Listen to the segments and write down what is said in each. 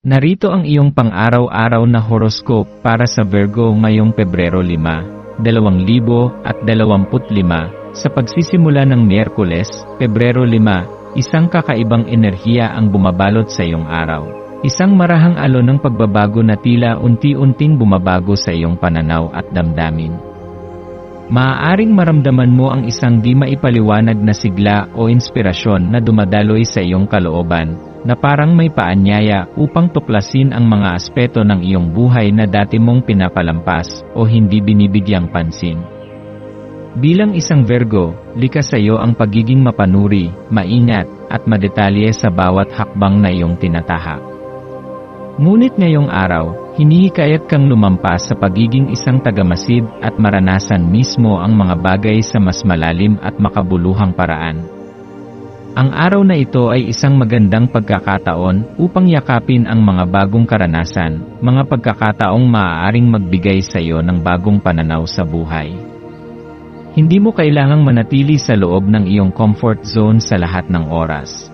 Narito ang iyong pang-araw-araw na horoscope para sa Virgo ngayong Pebrero 5, 2025, sa pagsisimula ng Miyerkules, Pebrero 5, isang kakaibang enerhiya ang bumabalot sa iyong araw. Isang marahang alon ng pagbabago na tila unti-unting bumabago sa iyong pananaw at damdamin. Maaaring maramdaman mo ang isang di maipaliwanag na sigla o inspirasyon na dumadaloy sa iyong kalooban, na parang may paanyaya upang tuklasin ang mga aspeto ng iyong buhay na dati mong pinapalampas o hindi binibigyang pansin. Bilang isang Virgo, likas sa iyo ang pagiging mapanuri, maingat, at madetalye sa bawat hakbang na iyong tinatahak. Ngunit ngayong araw, hinihikayat kang lumampas sa pagiging isang tagamasid at maranasan mismo ang mga bagay sa mas malalim at makabuluhang paraan. Ang araw na ito ay isang magandang pagkakataon upang yakapin ang mga bagong karanasan, mga pagkakataong maaaring magbigay sa iyo ng bagong pananaw sa buhay. Hindi mo kailangang manatili sa loob ng iyong comfort zone sa lahat ng oras.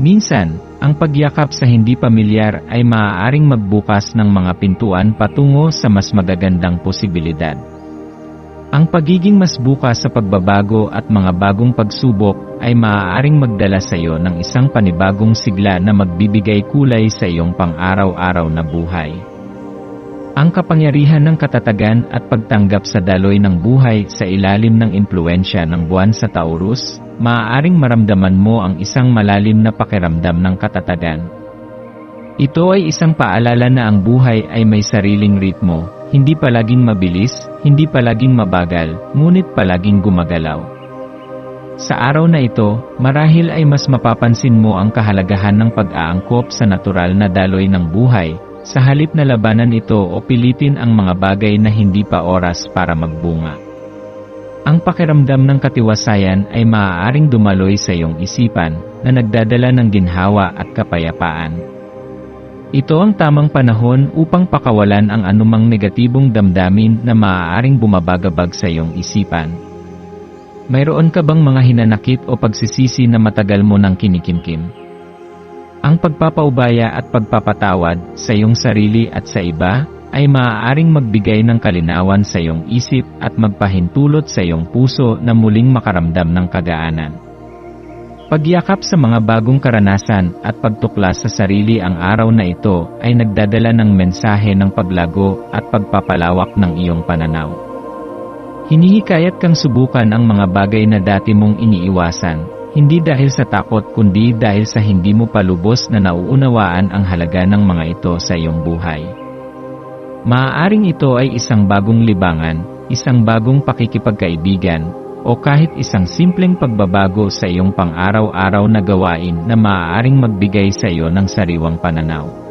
Minsan, ang pagyakap sa hindi pamilyar ay maaaring magbukas ng mga pintuan patungo sa mas magagandang posibilidad. Ang pagiging mas bukas sa pagbabago at mga bagong pagsubok ay maaaring magdala sa iyo ng isang panibagong sigla na magbibigay kulay sa iyong pang-araw-araw na buhay. Ang kapangyarihan ng katatagan at pagtanggap sa daloy ng buhay sa ilalim ng impluensya ng buwan sa Taurus, maaaring maramdaman mo ang isang malalim na pakiramdam ng katatagan. Ito ay isang paalala na ang buhay ay may sariling ritmo, hindi palaging mabilis, hindi palaging mabagal, ngunit palaging gumagalaw. Sa araw na ito, marahil ay mas mapapansin mo ang kahalagahan ng pag-aangkop sa natural na daloy ng buhay, sa halip na labanan ito o pilitin ang mga bagay na hindi pa oras para magbunga. Ang pakiramdam ng katiwasayan ay maaaring dumaloy sa iyong isipan na nagdadala ng ginhawa at kapayapaan. Ito ang tamang panahon upang pakawalan ang anumang negatibong damdamin na maaaring bumabagabag sa iyong isipan. Mayroon ka bang mga hinanakit o pagsisisi na matagal mo nang kinikimkim? Ang pagpapaubaya at pagpapatawad sa iyong sarili at sa iba ay maaaring magbigay ng kalinawan sa iyong isip at magpahintulot sa iyong puso na muling makaramdam ng kagaanan. Pagyakap sa mga bagong karanasan at pagtuklas sa sarili ang araw na ito ay nagdadala ng mensahe ng paglago at pagpapalawak ng iyong pananaw. Hinihikayat kang subukan ang mga bagay na dati mong iniiwasan, hindi dahil sa takot kundi dahil sa hindi mo palubos na nauunawaan ang halaga ng mga ito sa iyong buhay. Maaaring ito ay isang bagong libangan, isang bagong pakikipagkaibigan, o kahit isang simpleng pagbabago sa iyong pang-araw-araw na gawain na maaaring magbigay sa iyo ng sariwang pananaw.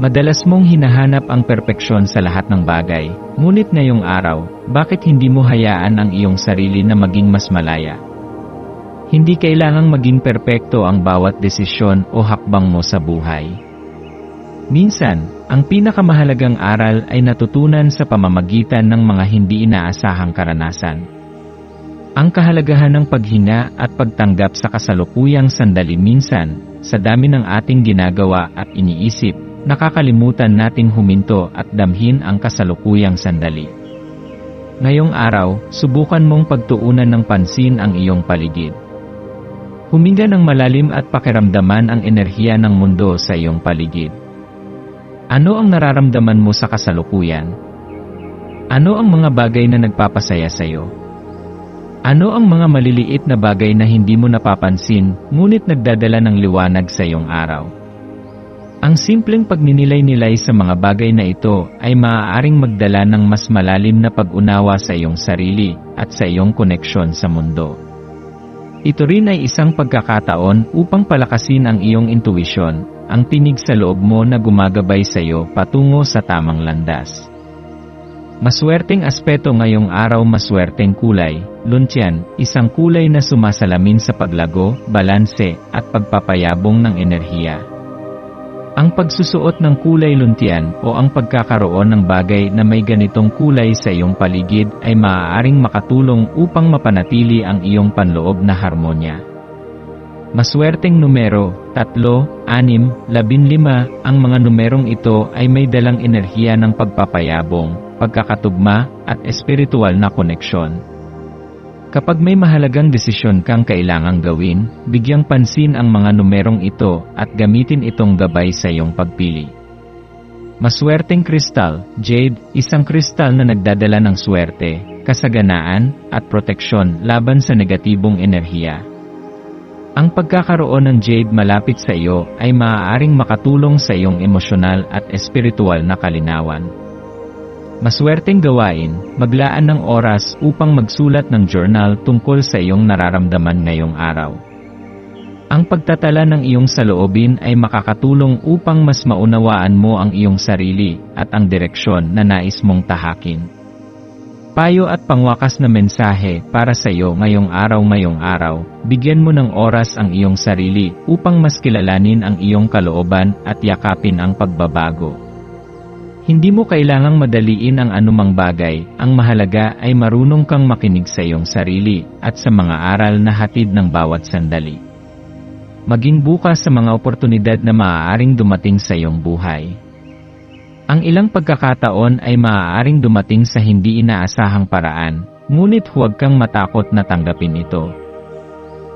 Madalas mong hinahanap ang perpeksyon sa lahat ng bagay, ngunit ngayong araw, bakit hindi mo hayaan ang iyong sarili na maging mas malaya? Hindi kailangang maging perpekto ang bawat desisyon o hakbang mo sa buhay. Minsan, ang pinakamahalagang aral ay natutunan sa pamamagitan ng mga hindi inaasahang karanasan. Ang kahalagahan ng paghinga at pagtanggap sa kasalukuyang sandali minsan, sa dami ng ating ginagawa at iniisip, nakakalimutan nating huminto at damhin ang kasalukuyang sandali. Ngayong araw, subukan mong pagtuunan ng pansin ang iyong paligid. Huminga ng malalim at pakiramdaman ang enerhiya ng mundo sa iyong paligid. Ano ang nararamdaman mo sa kasalukuyan? Ano ang mga bagay na nagpapasaya sa iyo? Ano ang mga maliliit na bagay na hindi mo napapansin, ngunit nagdadala ng liwanag sa iyong araw? Ang simpleng pagninilay-nilay sa mga bagay na ito ay maaaring magdala ng mas malalim na pag-unawa sa iyong sarili at sa iyong koneksyon sa mundo. Ito rin ay isang pagkakataon upang palakasin ang iyong intuition, ang tinig sa loob mo na gumagabay sa iyo patungo sa tamang landas. Maswerteng aspeto ngayong araw maswerteng kulay, lunsyan, isang kulay na sumasalamin sa paglago, balanse, at pagpapayabong ng enerhiya. Ang pagsusuot ng kulay luntian o ang pagkakaroon ng bagay na may ganitong kulay sa iyong paligid ay maaaring makatulong upang mapanatili ang iyong panloob na harmonya. Maswerteng numero, 3, 6, 15, ang mga numerong ito ay may dalang enerhiya ng pagpapayabong, pagkakatugma, at espiritual na koneksyon. Kapag may mahalagang desisyon kang kailangang gawin, bigyang pansin ang mga numerong ito at gamitin itong gabay sa iyong pagpili. Maswerteng kristal, jade, isang kristal na nagdadala ng swerte, kasaganaan, at proteksyon laban sa negatibong enerhiya. Ang pagkakaroon ng jade malapit sa iyo ay maaaring makatulong sa iyong emosyonal at espiritual na kalinawan. Maswerteng gawain, maglaan ng oras upang magsulat ng journal tungkol sa iyong nararamdaman ngayong araw. Ang pagtatala ng iyong saloobin ay makakatulong upang mas maunawaan mo ang iyong sarili at ang direksyon na nais mong tahakin. Payo at pangwakas na mensahe para sa iyo ngayong araw ngayong araw, bigyan mo ng oras ang iyong sarili upang mas kilalanin ang iyong kalooban at yakapin ang pagbabago. Hindi mo kailangang madaliin ang anumang bagay, ang mahalaga ay marunong kang makinig sa iyong sarili at sa mga aral na hatid ng bawat sandali. Maging bukas sa mga oportunidad na maaaring dumating sa iyong buhay. Ang ilang pagkakataon ay maaaring dumating sa hindi inaasahang paraan, ngunit huwag kang matakot na tanggapin ito.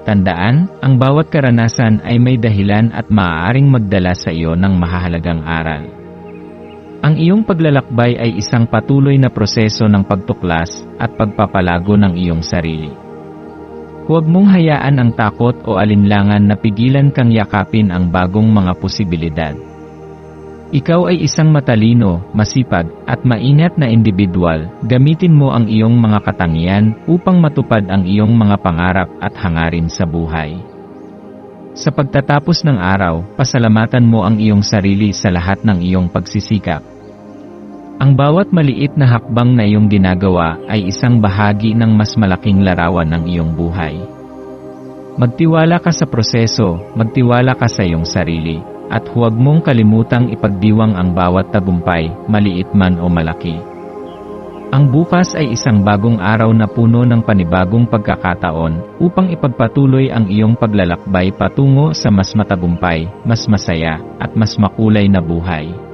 Tandaan, ang bawat karanasan ay may dahilan at maaaring magdala sa iyo ng mahahalagang aral. Ang iyong paglalakbay ay isang patuloy na proseso ng pagtuklas at pagpapalago ng iyong sarili. Huwag mong hayaan ang takot o alinlangan na pigilan kang yakapin ang bagong mga posibilidad. Ikaw ay isang matalino, masipag, at maingat na individual, gamitin mo ang iyong mga katangian upang matupad ang iyong mga pangarap at hangarin sa buhay. Sa pagtatapos ng araw, pasalamatan mo ang iyong sarili sa lahat ng iyong pagsisikap. Ang bawat maliit na hakbang na iyong ginagawa ay isang bahagi ng mas malaking larawan ng iyong buhay. Magtiwala ka sa proseso, magtiwala ka sa iyong sarili, at huwag mong kalimutang ipagdiwang ang bawat tagumpay, maliit man o malaki. Ang bukas ay isang bagong araw na puno ng panibagong pagkakataon upang ipagpatuloy ang iyong paglalakbay patungo sa mas matagumpay, mas masaya, at mas makulay na buhay.